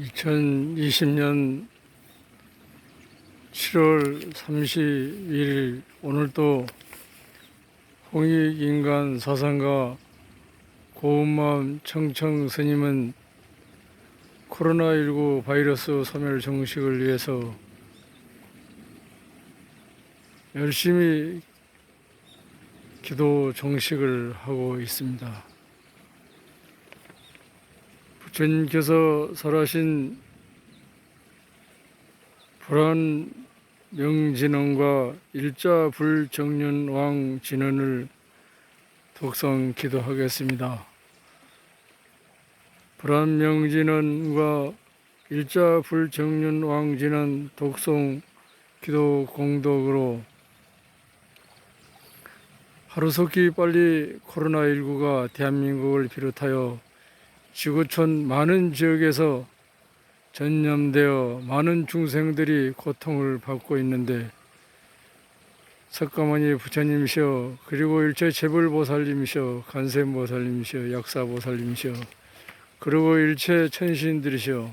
2020년 7월 31일 오늘도 홍익인간 사상가 고운마음 청청 스님은 코로나19 바이러스 소멸 정식을 위해서 열심히 기도 정식을 하고 있습니다. 부처님께서 설하신 불안 명진언과 일자 불정년 왕 진언을 독성 기도하겠습니다. 불안 명진언과 일자 불정년 왕 진언 독송 기도 공덕으로 하루속히 빨리 코로나19가 대한민국을 비롯하여 지구촌 많은 지역에서 전염되어 많은 중생들이 고통을 받고 있는데 석가모니 부처님이시여 그리고 일체 재불보살님이시여 간세보살님이시여 약사보살님이시여 그리고 일체 천신들이시여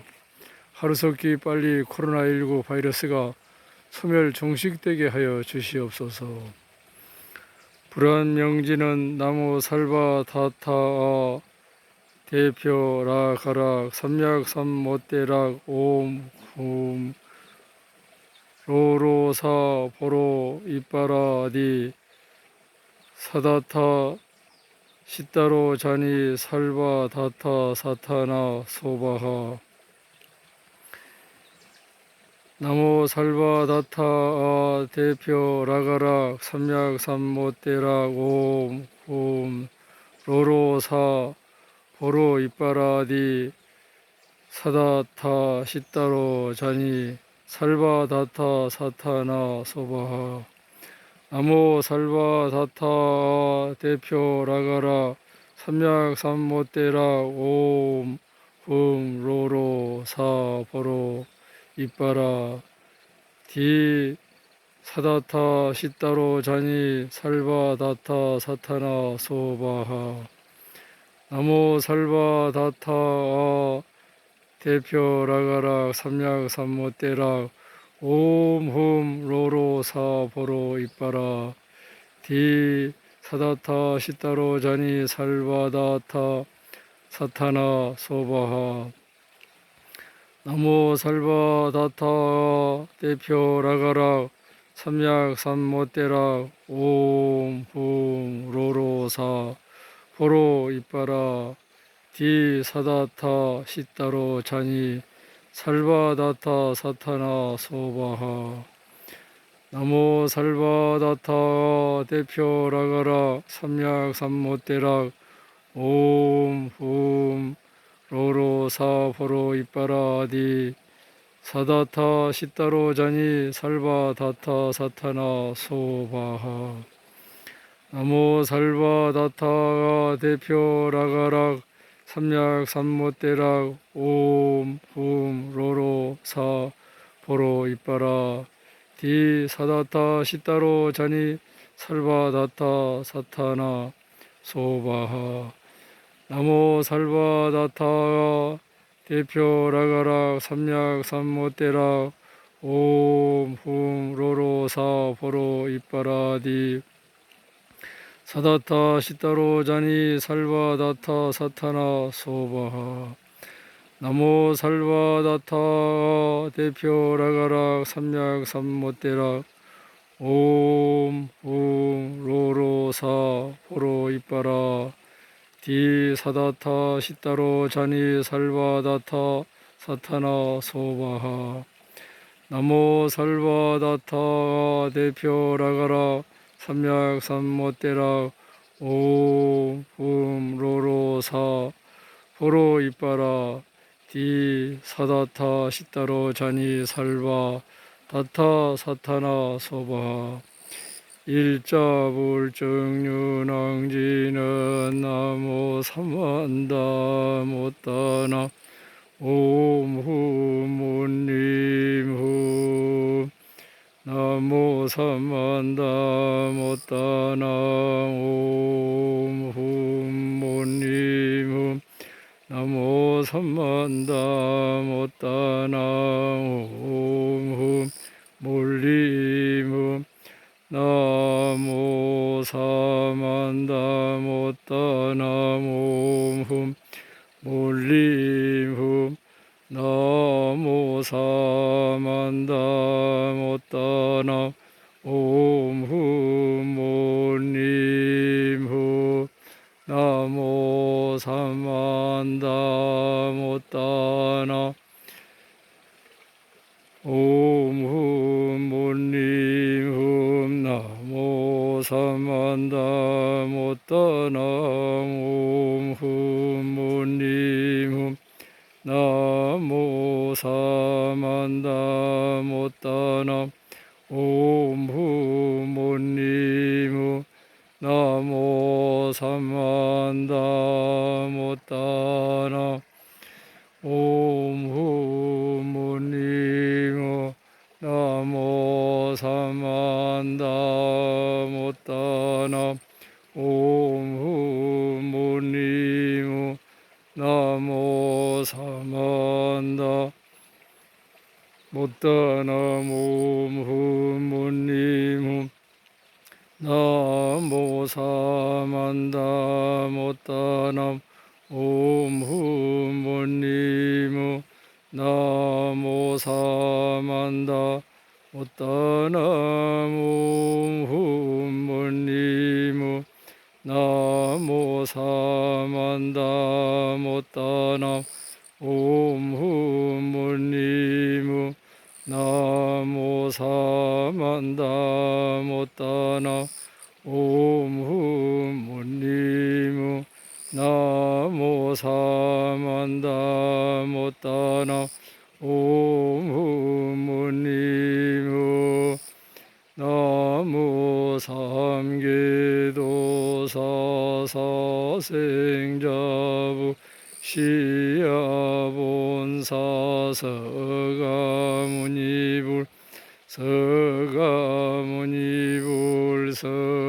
하루속히 빨리 코로나19 바이러스가 소멸 종식되게 하여 주시옵소서. 불안 명지는 나무 살바 다타아 대표 라 가락 삼약 삼모대락 옴훔 로로사 보로 이빠라디 사다타 시따로 자니 살바 다타 사타나 소바하. 나모 살바 다타 아 대표 라가락 삼약 삼모대락 옴훔 로로사 보로 이빠라디 사다타 시따로 자니 살바다타 사타나 소바하. 나모 살바다타 대표 라가라 삼약 삼모대라 옴훔 로로 사 보로 이빠라 디 사다타 시따로 자니 살바다타 사타나 소바하 나모 살바 다타 아 대표 라가락 삼약 삼모대락 옴훔 로로 사보로 이빠라 디 사다타 시따로 자니 살바다타 사타나 소바하 나모 살바다타 대표 라가락 삼약 삼모대락 옴훔 로로 사 보로 이빠라 디 사다타 시따로 자니 살바다타 사타나 소바하. 나모 살바다타 대표 라가라 삼약 삼모대락 옴훔 로로 사보로 이빠라 디 사다타 시따로 자니 살바다타 사타나 소바하 나모 살바다타가 대표 라가락 삼약 삼모대락 옴훔 로로 사 보로 이빠라 디 사다타 시따로 자니 살바다타 사타나 소바하. 나모 살바다타가 대표 라가락 삼약 삼모대락 옴 훔 로로 사 보로 이빠라 디 사다타 시따로 자니 살바다타 사타나 소바하. 나모 살바다타 대표 라가락 삼약 삼모대락 옴움 로로 사 보로 이빠라 디 사다타 시따로 자니 살바다타 사타나 소바하. 나모 살바다타 대표 라가락 삼약 삼모대락 옴훔 로로 사 보로 이빠라 디 사다타 시따로 자니 살바 다타 사타나 소바 일자불정윤왕지는 나무 삼만다 못다나 옴후문님후 나모 삼만다 못다나 옴훔모님 나무 삼만다 못다나 옴흠 몰림음 나무 삼만다 못다나 옴흠 몰림흠 나무 삼만다 못다나 옴흠 몰림흠 나무 삼만다 못다나 옴 나무 삼만다 못다나 몰림흠 나무 삼만다 못다나 몰림흠 나무 삼만다 못다나 몰림흠 나 사만다 못다남 옴후모니무 나모 사만다 못다남 옴후모니무 나모 사만다 못다남 옴후모니무 나모 사만다 못다남 옴흠 몰림흠 나무 삼만다 못다나 옴흠 몰림흠 나무 삼계도사 사생자부 시야본사 서가모니불 서가모니불 서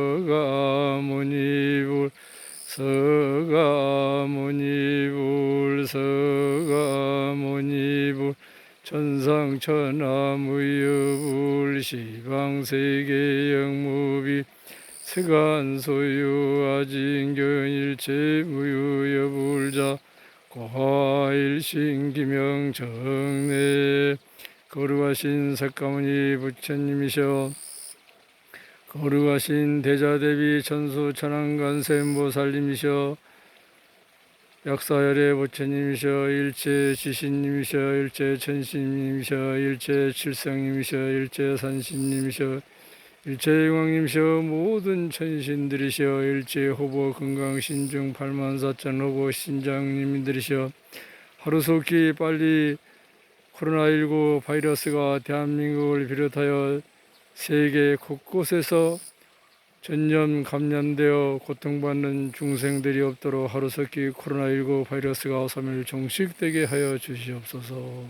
가모니불 서가모니불 서가모니불 천상천하 무여불 시방세계 영무비 세간소유 아진견일체 무유여불자 고하일신기명정내 거룩하신 석가모니 부처님이셔 거룩하신 대자대비 천수 천안관세음보살님이셔 약사열의 부처님이셔 일체 지신님이셔 일체 천신님이셔 일체 칠성님이셔 일체 산신님이셔 일체 영왕님이셔 모든 천신들이셔 일체 호보 건강 신중 팔만사천 호보 신장님들이셔. 하루속히 빨리 코로나19 바이러스가 대한민국을 비롯하여 세계 곳곳에서 전염 감염되어 고통받는 중생들이 없도록 하루속히 코로나19 바이러스가 소멸 종식되게 하여 주시옵소서.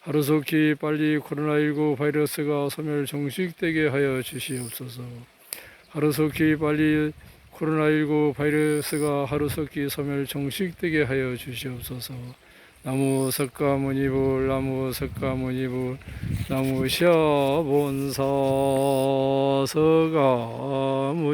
하루속히 빨리 코로나19 바이러스가 소멸 종식되게 하여 주시옵소서. 하루속히 빨리 코로나19 바이러스가 하루속히 소멸 종식되게 하여 주시옵소서. 나무 석가모니불 나무 석가모니불 나무 샤본사 석가모니불